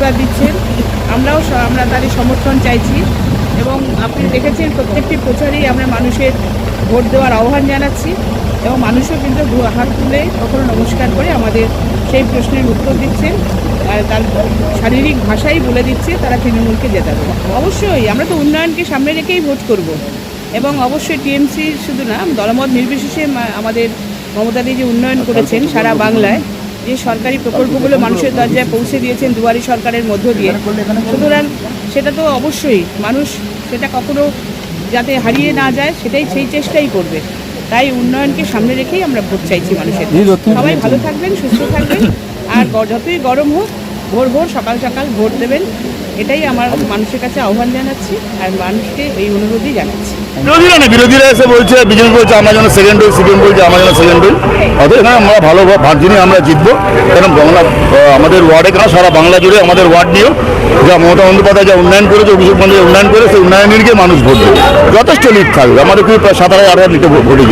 আশীর্বাদ দিচ্ছেন। আমরাও আমরা তাদের সমর্থন চাইছি এবং আপনি দেখেছেন প্রত্যেকটি প্রচারেই আমরা মানুষের ভোট দেওয়ার আহ্বান জানাচ্ছি এবং মানুষও কিন্তু হাত তুলে কখনো নমস্কার করে আমাদের সেই প্রশ্নের উত্তর দিচ্ছেন। আর তার শারীরিক ভাষাই বলে দিচ্ছে, তারা তৃণমূলকে জেতাবে। অবশ্যই আমরা তো উন্নয়নকে সামনে রেখেই ভোট করব। এবং অবশ্যই টিএমসি শুধু না, দলমত নির্বিশেষে আমাদের মমতাদি যে উন্নয়ন করেছেন সারা বাংলায়। যে সরকারি প্রকল্পগুলো মানুষের দরজায় পৌঁছে দিয়েছেন দুয়ারি সরকারের মধ্য দিয়ে। সুতরাং সেটা তো অবশ্যই মানুষ সেটা কখনো যাতে হারিয়ে না যায় সেটাই সেই চেষ্টাই করবে। তাই উন্নয়নকে সামনে রেখেই আমরা ভোট চাইছি মানুষের। সবাই ভালো থাকবেন সুস্থ থাকবেন আর যতই গরম হোক ভোর ভোর সকাল সকাল ভোট দেবেন। এটাই আমার মানুষের কাছে আহ্বান জানাচ্ছি আর মানুষকে এই অনুরোধই জানাচ্ছি। বিরোধীরা এসে বলছে বিজেপি বলছে আমরা যেন সেকেন্ড হই সিপিএম বলছে আমরা যেন সেকেন্ড হই অতএব না, আমরা ভালো ভার্জিনে, আমরা জিতবো। কারণ বাংলা আমাদের ওয়ার্ডে কেন, সারা বাংলা জুড়ে আমাদের ওয়ার্ড নিয়েও যা মমতা বন্দ্যোপাধ্যায় যা উন্নয়ন করেছে বন্দ্যোপাধ্যায় উন্নয়ন করে সেই উন্নয়নের মানুষ ভোট দেবে। যথেষ্ট লিড থাকবে। আমাদের খুবই প্রায় সাত হাজার, আট হাজার লিটে ভোটে